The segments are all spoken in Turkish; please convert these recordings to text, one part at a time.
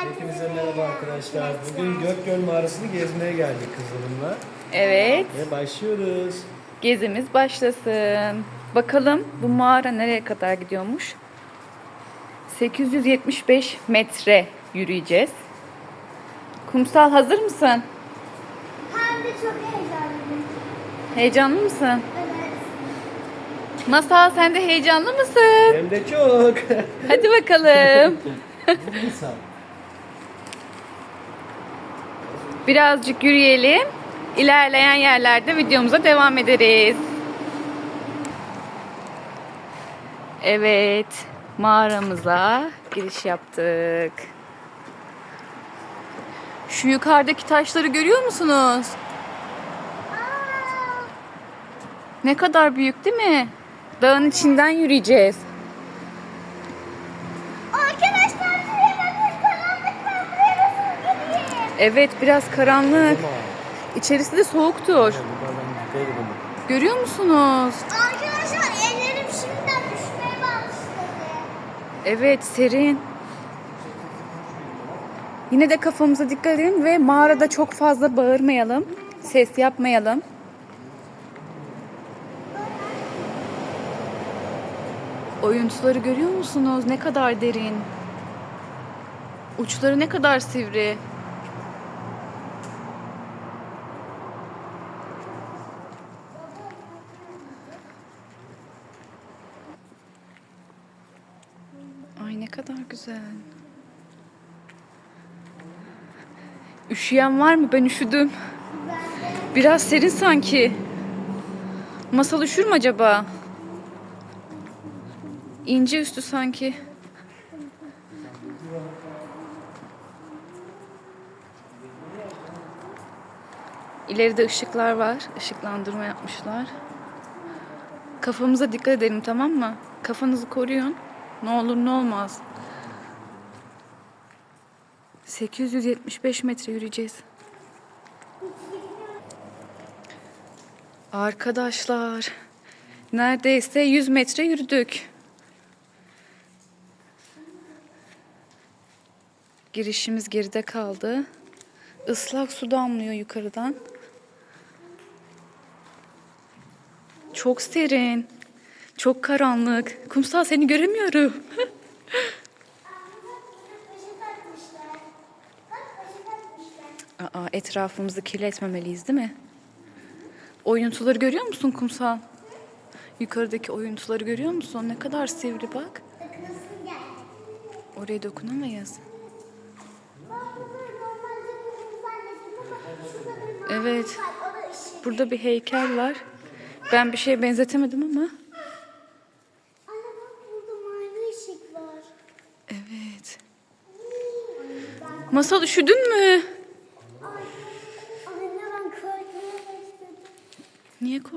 Hepinize merhaba arkadaşlar. Bugün Gökgöl mağarasını gezmeye geldik kızlarımla. Evet, Ve başlıyoruz. gezimiz başlasın. Bakalım bu mağara nereye kadar gidiyormuş? 875 metre yürüyeceğiz. Kumsal hazır mısın? Hem de çok heyecanlıyım. Heyecanlı mısın? Evet. Masal sen de heyecanlı mısın? Hem de çok. Hadi bakalım. Nisa. Birazcık yürüyelim. İlerleyen yerlerde videomuza devam ederiz. Evet, mağaramıza giriş yaptık. Şu yukarıdaki taşları görüyor musunuz? Ne kadar büyük değil mi? Dağın içinden yürüyeceğiz. Evet, biraz karanlık. İçerisi de soğuktur. Ama. Görüyor musunuz? Arkadaşlar ellerim şimdiden düşmeye başladı. Evet serin. Yine de kafamıza dikkat edelim ve mağarada çok fazla bağırmayalım. Ses yapmayalım. Oyuntuları görüyor musunuz? Ne kadar derin. Uçları ne kadar sivri. Ay ne kadar güzel. Üşüyen var mı? Ben üşüdüm. Biraz serin sanki. Masal üşür mü acaba? İnce üstü sanki. İleride ışıklar var. Işıklandırma yapmışlar. Kafamıza dikkat edelim tamam mı? Kafanızı koruyun. Ne olur ne olmaz. 875 metre yürüyeceğiz. Arkadaşlar, neredeyse 100 metre yürüdük. Girişimiz geride kaldı. Islak su damlıyor yukarıdan. Çok serin. Çok karanlık. Kumsal seni göremiyorum. Aa, etrafımızı kirletmemeliyiz değil mi? Oyuntuları görüyor musun kumsal? Yukarıdaki oyuntuları görüyor musun? Ne kadar sivri bak. Oraya dokunamayız. Evet. Burada bir heykel var. Ben bir şeye benzetemedim ama. Evet. Masal üşüdün mü?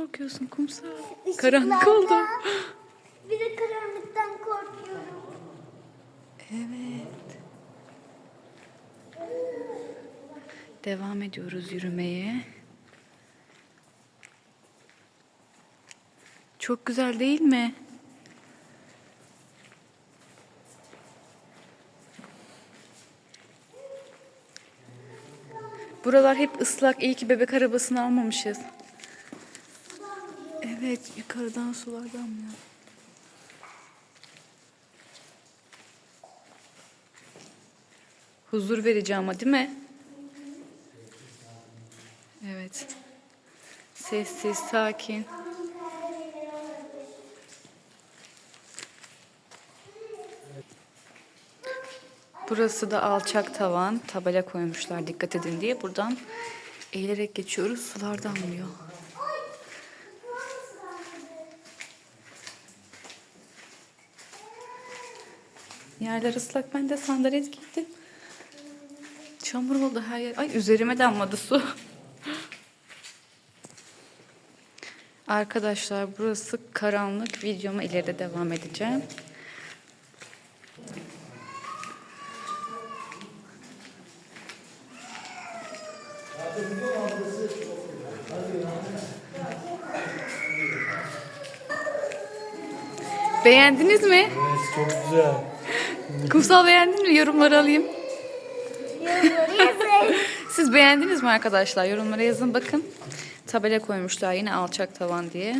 Korkuyorsun kumsal? Karanlık oldu. Bir de karanlıktan korkuyorum. Evet. Devam ediyoruz yürümeye. Çok güzel değil mi? Buralar hep ıslak. İyi ki bebek arabasını almamışız. Evet, yukarıdan sular damlıyor. Huzur verici ama değil mi? Evet. Sessiz, sakin. Burası da alçak tavan. Tabela koymuşlar dikkat edin diye. Buradan eğilerek geçiyoruz. Sular damlıyor. Yerler ıslak. Ben de sandalet giydim. Çamur oldu her yer. Ay üzerime damladı su. Arkadaşlar burası karanlık. Videoma ileride devam edeceğim. Beğendiniz mi? Evet çok güzel. Kumsal beğendin mi? Yorumları alayım. Yorumları yazın. Siz beğendiniz mi arkadaşlar? Yorumlara yazın bakın. Tabela koymuşlar yine alçak tavan diye.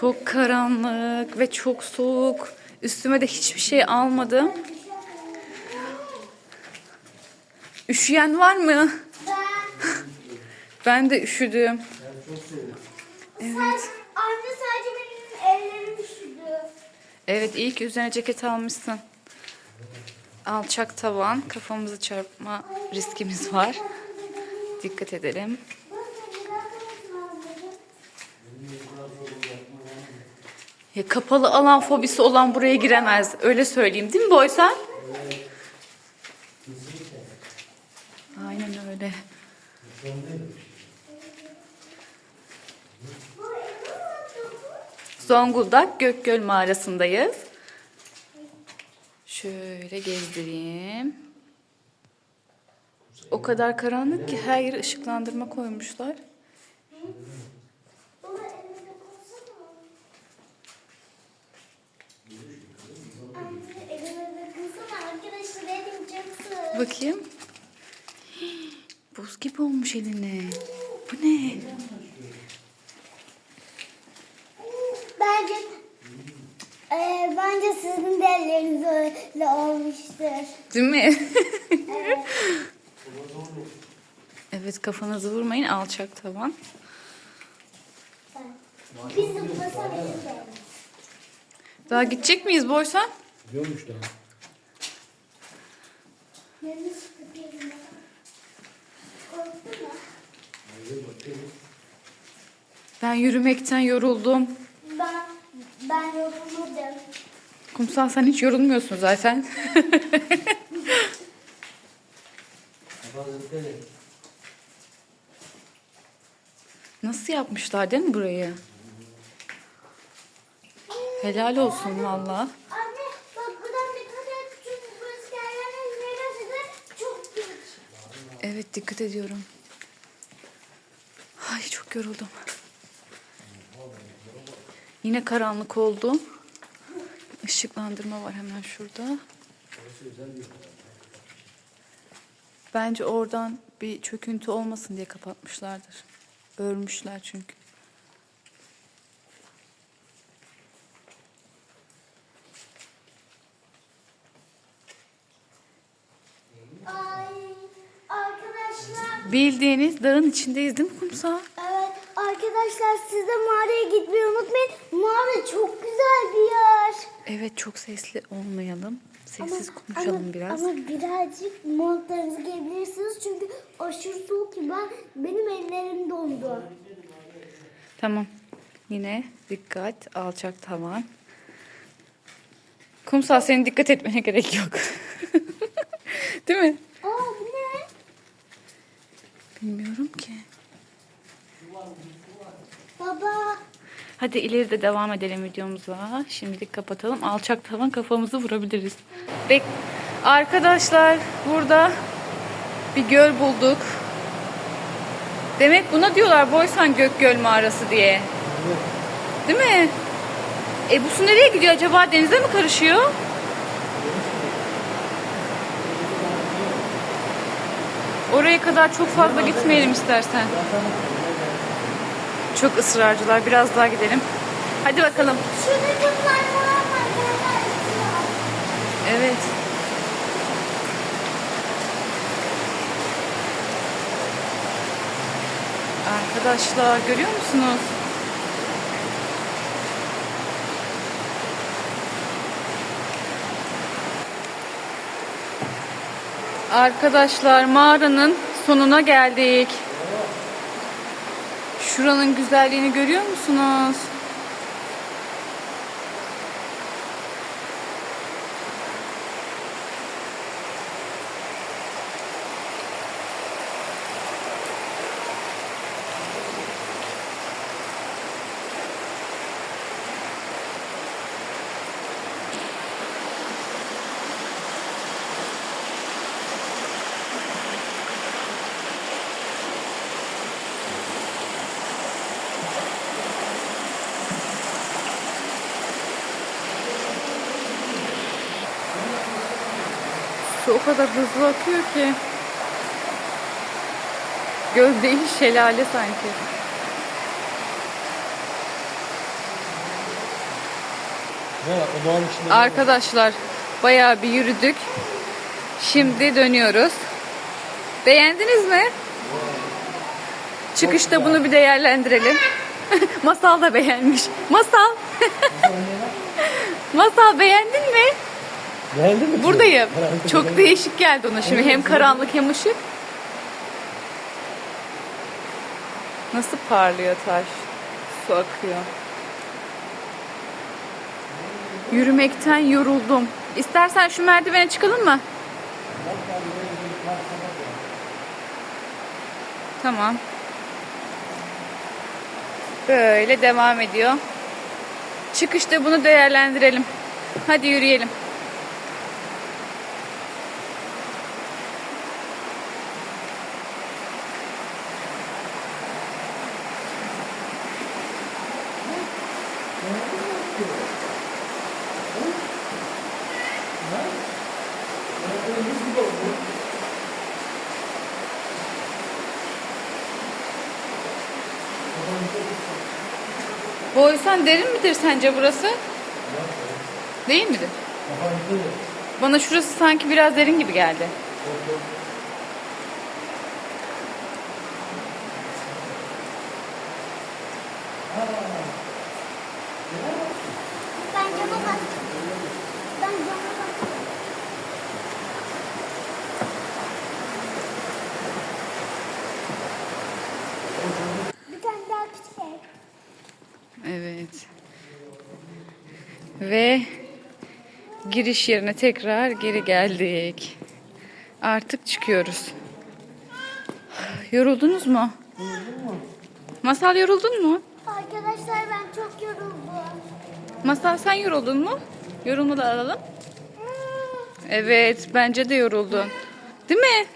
Çok karanlık ve çok soğuk. Üstüme de hiçbir şey almadım. Üşüyen var mı? Ben, Ben de üşüdüm. evet. anne sadece. Evet iyi ki üzerine ceket almışsın. Alçak tavan, kafamızı çarpma riskimiz var. Dikkat edelim. Ya, kapalı alan fobisi olan buraya giremez. Öyle söyleyeyim değil mi Boysan? Aynen öyle. Zonguldak Gökgöl mağarasındayız. Şöyle gezdireyim. O kadar karanlık ki her yere ışıklandırma koymuşlar. Bakayım. Buz gibi olmuş eline. Bu ne? Bence e, bence sizin de elleriniz öyle olmuştur. Değil mi? Evet. evet kafanızı vurmayın alçak tavan. Biz zıplasak elim de. Daha gidecek miyiz Boysan? Biliyormuş daha. Ben yürümekten yoruldum. Ben, yorulmadım. Kumsal sen hiç yorulmuyorsun zaten. Nasıl yapmışlar değil mi burayı? Helal olsun valla. Anne bak buradan dikkat et. Çünkü burası neresi çok geç. Evet dikkat ediyorum. Ay çok yoruldum. Yine karanlık oldu. Işıklandırma var hemen şurada. Bence oradan bir çöküntü olmasın diye kapatmışlardır. Örmüşler çünkü. Ay arkadaşlar. Bildiğiniz dağın içindeyiz değil mi kumsal? Evet arkadaşlar siz de mağaraya gitmeyi unutmayın. Mağara çok güzel bir yer. Evet çok sesli olmayalım. Sessiz Ama- konuşalım ama, biraz. Ama birazcık montlarınızı giyebilirsiniz çünkü aşırı soğuk ki ben benim ellerim dondu. Tamam. Yine dikkat, alçak tavan. Kumsal senin dikkat etmene gerek yok. Değil mi? Aa bu ne? Bilmiyorum ki. Baba. Hadi ileride devam edelim videomuza. Şimdilik kapatalım. Alçak tavan kafamızı vurabiliriz. Bek Arkadaşlar burada bir göl bulduk. Demek buna diyorlar Boysan Gökgöl mağarası diye. Değil mi? E bu su nereye gidiyor acaba? Denize mi karışıyor? Oraya kadar çok fazla gitmeyelim istersen. Çok ısrarcılar. Biraz daha gidelim. Hadi bakalım. Şurada falan var. Evet. Arkadaşlar görüyor musunuz? Arkadaşlar mağaranın sonuna geldik. Şuranın güzelliğini görüyor musunuz? O kadar hızlı akıyor ki. Göl değil şelale sanki. Ne. Arkadaşlar bayağı bir yürüdük. Şimdi dönüyoruz. Beğendiniz mi? Çıkışta bunu bir değerlendirelim. Masal da beğenmiş. Masal. Masal beğendin mi? Beğendin mi? Buradayım. Çok değişik geldi ona şimdi. Hem karanlık hem ışık. Nasıl parlıyor taş? Su akıyor. Yürümekten yoruldum. İstersen şu merdivene çıkalım mı? Tamam. Böyle devam ediyor. Çıkışta bunu değerlendirelim. Hadi yürüyelim. Boysan derin midir sence burası? Değil midir? Bana şurası sanki biraz derin gibi geldi. Ben cama bak. Ben cama bak. Bir tane daha küçük ev. Evet. Ve giriş yerine tekrar geri geldik. Artık çıkıyoruz. Yoruldunuz mu? Masal yoruldun mu? Arkadaşlar ben çok yoruldum. Masal sen yoruldun mu? Yorumunu da alalım. Evet, bence de yoruldun. Değil mi?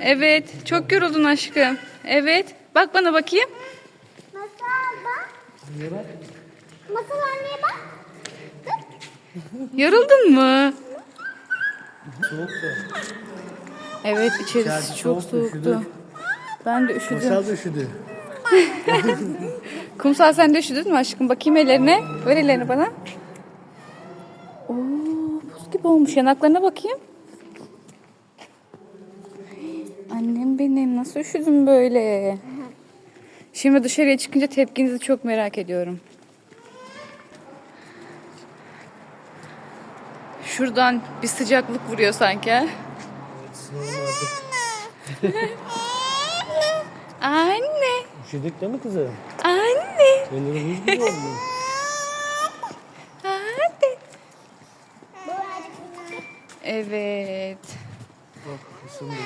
Evet, çok yoruldun aşkım. Evet, bak bana bakayım. Masal bak. Masal anneye bak. Yoruldun mu? Soğuk da. Evet, içerisi İçerisi çok soğuk, soğuktu. Ben de üşüdüm. Masal da üşüdü. Kumsal sen de üşüdün mü aşkım? Bakayım ellerine. Ver ellerini bana. Oo, buz gibi olmuş. Yanaklarına bakayım. Annem benim nasıl üşüdüm böyle? Şimdi dışarıya çıkınca tepkinizi çok merak ediyorum. Şuradan bir sıcaklık vuruyor sanki. Anne, Üşüdük değil mi kızım? anne, Elleri buz gibi oldu. anne. Evet. Bak ısındık.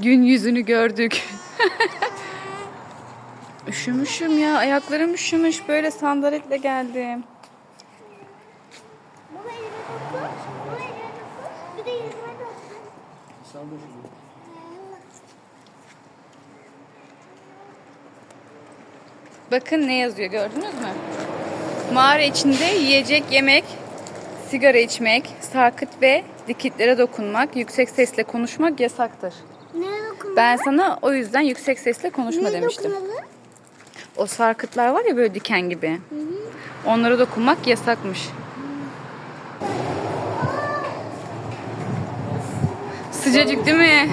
Gün yüzünü gördük. Üşümüşüm ya. Ayaklarım üşümüş. Böyle sandaletle geldim. Bu elime dokun. Bu elime dokun. Bir de yüzüme dokun. Masal da üşüdü. Bakın ne yazıyor gördünüz mü? Mağara içinde yiyecek, yemek, sigara içmek, sarkıt ve dikitlere dokunmak, yüksek sesle konuşmak yasaktır. Neye dokunmalı? Ben sana o yüzden yüksek sesle konuşma Neye demiştim. dokunmalı? O sarkıtlar var ya böyle diken gibi. Onlara dokunmak yasakmış. Sıcacık değil mi?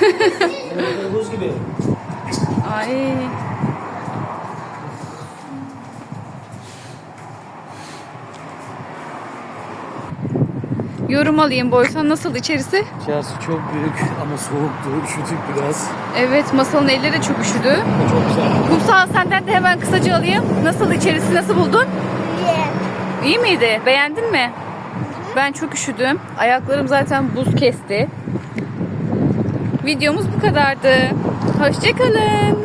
Buz gibi. Ay. Yorum alayım Boysan nasıl içerisi? İçerisi çok büyük ama soğuktu. Üşüdük biraz. Evet masalın elleri de çok üşüdü. Çok güzel. Kumsal senden de hemen kısaca alayım. Nasıl içerisi nasıl buldun? Ye. İyi miydi? Beğendin mi? Ben çok üşüdüm. Ayaklarım zaten buz kesti. Videomuz bu kadardı. Hoşçakalın.